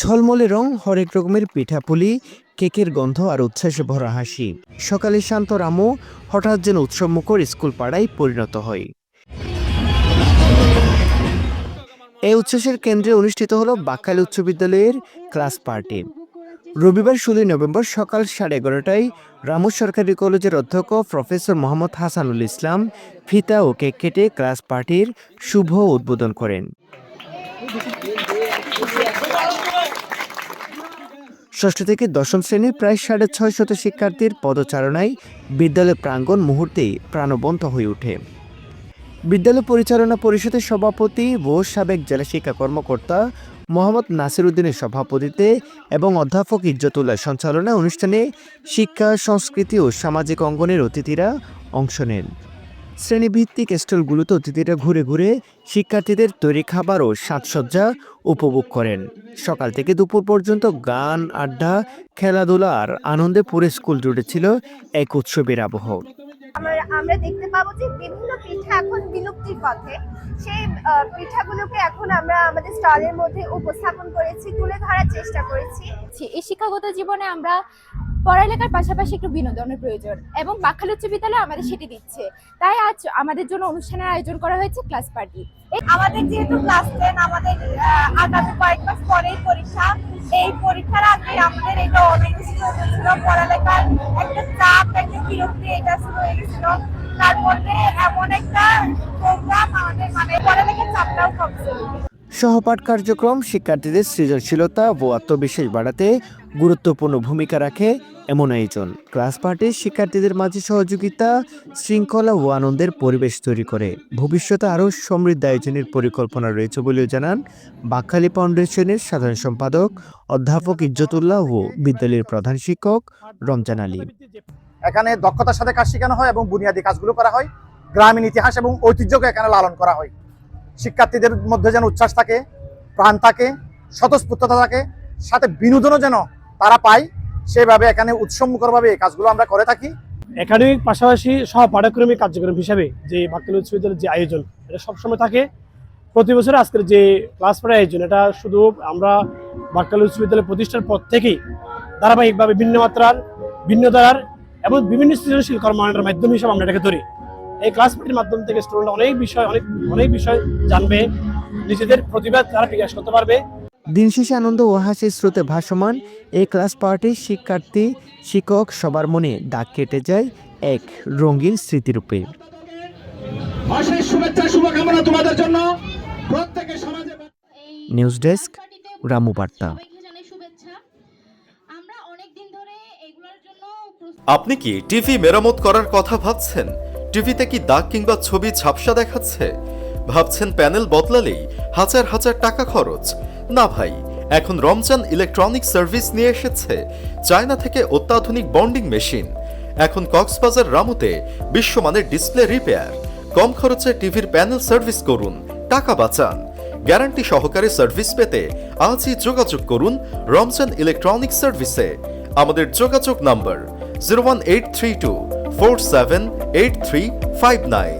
ঝলমলে রং, হরেক রকমের পিঠাপুলি কেকের গন্ধ আর উচ্ছ্বাসে ভরা হাসি। সকালে শান্ত রামু হঠাৎ যেন উৎসবমুখর স্কুল পাড়ায় পরিণত হয়। এই উচ্ছ্বাসের কেন্দ্রে অনুষ্ঠিত হলো বাক্কালী উচ্চ বিদ্যালয়ের ক্লাস পার্টি। রবিবার ষোলোই নভেম্বর সকাল সাড়ে এগারোটায় রামু সরকারি কলেজের অধ্যক্ষ প্রফেসর মোহাম্মদ হাসানুল ইসলাম ফিতা ও কেক কেটে ক্লাস পার্টির শুভ উদ্বোধন করেন। ষষ্ঠ থেকে দশম শ্রেণির প্রায় সাড়ে ছয় শত শিক্ষার্থীর পদচারণায় বিদ্যালয় প্রাঙ্গণ মুহূর্তেই প্রাণবন্ত হয়ে ওঠে। বিদ্যালয় পরিচালনা পরিষদের সভাপতি ও সাবেক জেলা শিক্ষা কর্মকর্তা মোহাম্মদ নাসির উদ্দিনের সভাপতিত্বে এবং অধ্যাপক ইজ্জতুল্লাহ সঞ্চালনায় অনুষ্ঠানে শিক্ষা, সংস্কৃতি ও সামাজিক অঙ্গনের অতিথিরা অংশ নেন। শ্রেণীভিত্তিক স্টলগুলোতে অতিথিরা ঘুরে ঘুরে শিক্ষার্থীদের তৈরি খাবার ও সাজসজ্জা উপভোগ করেন। সকাল থেকে দুপুর পর্যন্ত গান আড্ডা খেলাধুলা আর আনন্দে পুরো স্কুল জুড়ে ছিল এক উৎসবের আবহ। আমরা আমরা দেখতে পাবো যে বিভিন্ন পিঠা এখন বিলুপ্তির পথে। সেই পিঠাগুলোকে এখন আমরা আমাদের স্টলের মধ্যে উপস্থাপন করেছি তুলে ধরার চেষ্টা করেছি। এই শিক্ষাগত জীবনে আমরা পড়ালেখার পাশাপাশি একটু বিনোদনের প্রয়োজন এবং বাখাল উচ্চ বিদ্যালয় আমাদের সেটি দিচ্ছে। তাই আজ আমাদের জন্য অনুষ্ঠানের আয়োজন করা হয়েছে ক্লাস পার্টি। আমাদের যেহেতু ক্লাস টেন, আমাদের আগামী কয়েক মাস পরেই পরীক্ষা। এই পরীক্ষার আগে আমাদের এটা অনেক হয়েছিল, পড়ালেখার একটা চাপ, একটা বিরক্তি এটা শুরু হয়ে গেছিল। তার মধ্যে এমন একটা প্রোগ্রাম আমাদের মানে পড়ালেখার চাপটাও কমছে। সহপাঠ কার্যক্রম, শিক্ষার্থীদের সৃজনশীলতা ও আত্মবিশ্বাস বাড়াতে গুরুত্বপূর্ণ ভূমিকা রাখে এমন আয়োজন ক্লাস পার্টি শিক্ষার্থীদের মাঝে সহযোগিতা, শৃঙ্খলা ও আনন্দের পরিবেশ তৈরি করে। ভবিষ্যতে আরও সমৃদ্ধ আয়োজনের পরিকল্পনা রয়েছে বলেও জানান বাকখালী ফাউন্ডেশনের সাধারণ সম্পাদক অধ্যাপক ইজ্জতুল্লাহ ও বিদ্যালয়ের প্রধান শিক্ষক রমজান আলী। এখানে দক্ষতার সাথে কাজ শেখানো হয় এবং বুনিয়াদী কাজগুলো করা হয়। গ্রামীণ ইতিহাস এবং ঐতিহ্যকে এখানে লালন করা হয়। শিক্ষার্থীদের মধ্যে যেন উচ্ছ্বাস থাকে, প্রাণ থাকে, স্বতঃস্ফূর্ততা থাকে, সাথে বিনোদনও যেন তারা পায়, সেভাবে এখানে উৎসমুখরভাবে এই কাজগুলো আমরা করে থাকি। একাডেমিক পাশাপাশি সহ পাঠ্যক্রমিক কার্যক্রম হিসাবে যে বাক্যাল উচ্চ বিদ্যালয়ের যে আয়োজন, এটা সবসময় থাকে। প্রতি বছর আজকের যে ক্লাস পড়ার আয়োজন, এটা শুধু আমরা বাক্যাল উচ্চ বিদ্যালয় প্রতিষ্ঠার পর থেকেই ধারাবাহিকভাবে ভিন্ন মাত্রার, ভিন্ন ধারার এবং বিভিন্ন সৃজনশীল কর্মকাণ্ডের মাধ্যম হিসাবে আমরা এটাকে ধরি। এই ক্লাস পার্টির মাধ্যম থেকে স্টুডেন্ট অনেক বিষয় অনেক অনেক বিষয় জানবে। নিজেদের প্রতিভা তারা বিকাশ করতে পারবে। দিন শেষে আনন্দ ও হাসির স্রোতে ভাসমান এই ক্লাস পার্টির শিক্ষার্থী শিক্ষক সবার মনে দাগ কেটে যায় এক রঙিন স্মৃতিরূপে। অশেষ শুভেচ্ছা শুভকামনা তোমাদের জন্য। প্রত্যেকে সমাজে নিউজ ডেস্ক রামু বার্তা। আপনি কি টিভি মেরামত করার কথা ভাবছেন? টিভিতে কি দাগ কিংবা ছবি ঝাপসা দেখাচ্ছে? ভাবছেন প্যানেল বদলালেই হাজার হাজার টাকা খরচ। না ভাই, এখন রমজান ইলেকট্রনিক সার্ভিস নিয়ে এসেছে, চায়না থেকে অত্যাধুনিক বন্ডিং মেশিন। এখন কক্সবাজার রামুতে বিশ্বমানের ডিসপ্লে রিপেয়ার। কম খরচে টিভির প্যানেল সার্ভিস করুন, টাকা বাঁচান। গ্যারান্টি সহকারে সার্ভিস পেতে আজই যোগাযোগ করুন রমজান ইলেকট্রনিক সার্ভিসে। আমাদের যোগাযোগ নম্বর zero one eight three two four seven eight three five nine